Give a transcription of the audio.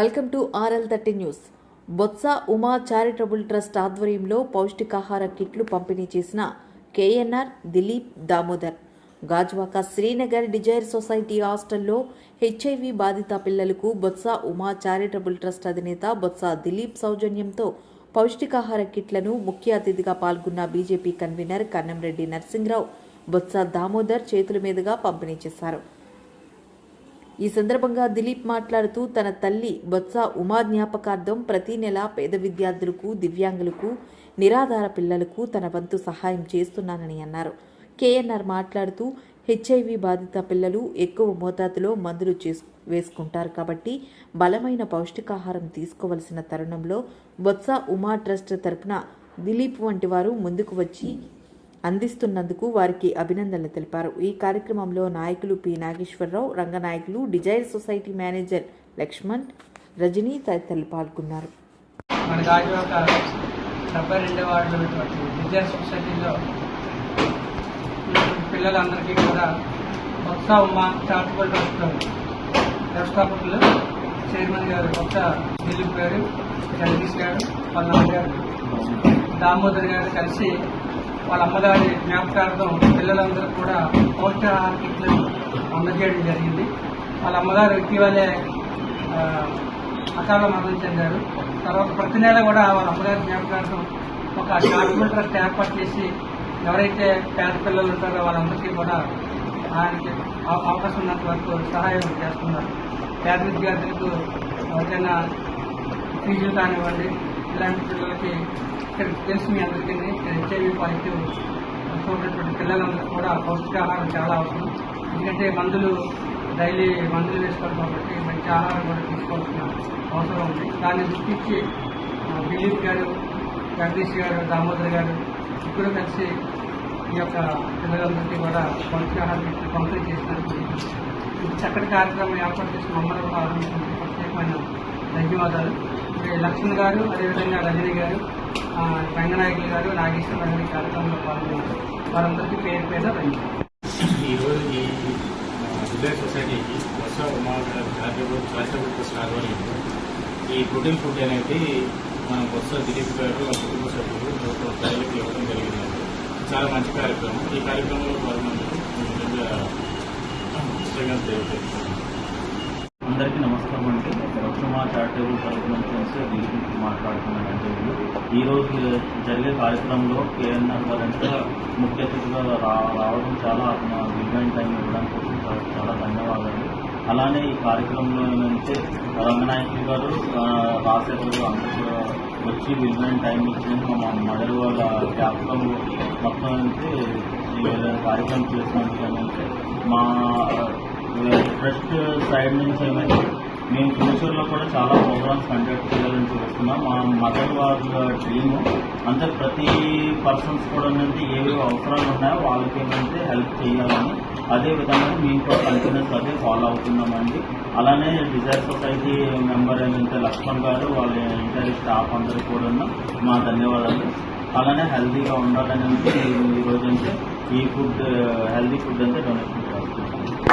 Welcome to RL thirty news. Botsa Uma charitable trust ఆధ్వర్యంలో పౌష్టికాహార కిట్లు పంపిణీ చేసిన KNR Dilip Damodar. Gajuwaka Srinagar desire society హాస్టల్లో హెచ్ఐవి బాధిత పిల్లలకు బొత్స ఉమా చారిటబుల్ ట్రస్ట్ అధినేత బొత్స దిలీప్ సౌజన్యంతో పౌష్టికాహార కిట్లను ముఖ్య అతిథిగా పాల్గొన్న బీజేపీ కన్వీనర్ కన్నంరెడ్డి నరసింహరావు బొత్స దామోదర్ చేతుల మీదుగా పంపిణీ చేశారు. ఈ సందర్భంగా దిలీప్ మాట్లాడుతూ తన తల్లి బొత్స ఉమా జ్ఞాపకార్థం ప్రతి నెల పేద విద్యార్థులకు దివ్యాంగులకు నిరాధార పిల్లలకు తన వంతు సహాయం చేస్తున్నానని అన్నారు. కేఎన్ఆర్ మాట్లాడుతూ హెచ్ఐవి బాధిత పిల్లలు ఎక్కువ మోతాదులో మందులు చేసు వేసుకుంటారు కాబట్టి బలమైన పౌష్టికాహారం తీసుకోవలసిన తరుణంలో బొత్స ఉమా ట్రస్ట్ తరపున దిలీప్ వంటి వారు ముందుకు వచ్చి అందిస్తున్నందుకు వారికి అభినందనలు తెలిపారు. ఈ కార్యక్రమంలో నాయకులు P. Nageswararao Ranganayakulu desire society manager Lakshman Rajani తదితరులు పాల్గొన్నారు. మన గాజువాక డెబ్బై రెండో వార్డులో ఉన్నటువంటి సొసైటీలో పిల్లలందరికీ కూడా కొత్త ఉమ్మ చారిటబుల్ ట్రస్ట్ వ్యవస్థాపకులు చైర్మన్ గారు కొత్త దిలీప్ గారు జగదీష్ గారు వాళ్ళ గారు దామోదర్ గారు కలిసి వాళ్ళ అమ్మగారి జ్ఞాపకార్థం పిల్లలందరూ కూడా పౌష్టికాహార కిట్లు అందజేయడం జరిగింది. వాళ్ళ అమ్మగారు ఇటీవలే అకాల మరణం చెందారు. తర్వాత ప్రతి నెల కూడా వాళ్ళ అమ్మగారి జ్ఞాపకార్థం ఒక షార్ట్ ట్రస్ట్ ఏర్పాటు చేసి ఎవరైతే పేద పిల్లలు ఉంటారో వాళ్ళందరికీ కూడా ఆయనకి అవకాశం ఉన్నంత వరకు సహాయం చేస్తున్నారు. పేద విద్యార్థులకు ఎవరికైనా ఫీజులు కానివ్వండి ఇలాంటి పిల్లలకి ఇక్కడ తెలుసు మీ అందరికీ హెచ్ఐవి పాజిటివ్ ఉన్నటువంటి పిల్లలందరూ కూడా పౌష్టికాహారం చాలా అవసరం. ఎందుకంటే మందులు డైలీ మందులు వేసుకోవాలి కాబట్టి మంచి ఆహారం కూడా తీసుకోవాల్సిన అవసరం ఉంది. దాన్ని గుర్తించి దిలీప్ గారు జగదీష్ గారు దామోదర్ గారు ఇప్పుడు కలిసి ఈ యొక్క పిల్లలందరికీ కూడా పౌష్టికాహారం పంపిణీ చేసినందుకు చక్కటి కార్యక్రమం ఏర్పాటు చేసిన మమ్మల్ని కూడా ఆరంభించినందుకు ప్రత్యేకమైన ధన్యవాదాలు. లక్ష్మణ్ గారు అదేవిధంగా రజనీ గారు రంగనాయకులు గారు నాగేశ్వర గారు కార్యక్రమంలో పాల్గొన్నారు. వారందరికీ పేరు పేద ఈరోజు ఈ విలేజ్ సొసైటీకి Varsha Uma charitable charitable trust ఆధ్వర్యంలో ఈ ప్రోటీన్ ఫుడ్ అనేది మనం బొత్స దిలీప్ గారు వాళ్ళ కుటుంబ సభ్యులు ప్రజలకు ఇవ్వడం జరిగింది. చాలా మంచి కార్యక్రమం. ఈ కార్యక్రమంలో పాల్గొన్నందుకు నేను నిజంగా కృతజ్ఞతలు అందరికీ నమస్కారం అండి. రక్షమా చారిటబుల్ తరఫు నుంచి వస్తే దీని మాట్లాడుతున్నానండి ఈ జరిగే కార్యక్రమంలో కేఎన్ఆర్ గారంటే ముఖ్య అతిథిగా రా రావడం చాలా నా విలువైన టైం ఇవ్వడం కోసం చాలా ధన్యవాదాలు. అలానే ఈ కార్యక్రమంలో ఏంటంటే రంగనాయకులు గారు రాజశేఖర్ గారు అందరూ కూడా వచ్చి విలువైన టైం ఇచ్చి మా మదర్ వాళ్ళ జ్ఞాపకం మొత్తం అంటే కార్యక్రమం చేసినందుకు ఏంటంటే మా ట్రస్ట్ సైడ్ నుంచి ఏమైతే మేము ఫ్యూచర్లో కూడా చాలా ప్రోగ్రామ్స్ కండక్ట్ చేయాలని చూస్తున్నాం. మా మదర్ వాళ్ళ డ్రీమ్ అంటే ప్రతి పర్సన్స్ కూడా ఏంటంటే ఏవి అవసరాలు ఉన్నాయో వాళ్ళకి ఏమంటే హెల్ప్ చేయాలని. అదే విధంగా మేము కూడా కంటిన్యూస్ అదే ఫాలో అవుతున్నామండి. అలానే డిజైర్ సొసైటీ మెంబర్ ఏంటంటే లక్ష్మణ్ గారు వాళ్ళ ఇంటర్ స్టాఫ్ అందరూ కూడా మా ధన్యవాదాలు. అలానే హెల్తీగా ఉండాలని అంటే ఈ అంటే ఈ ఫుడ్ హెల్తీ ఫుడ్ అంటే డొనేషన్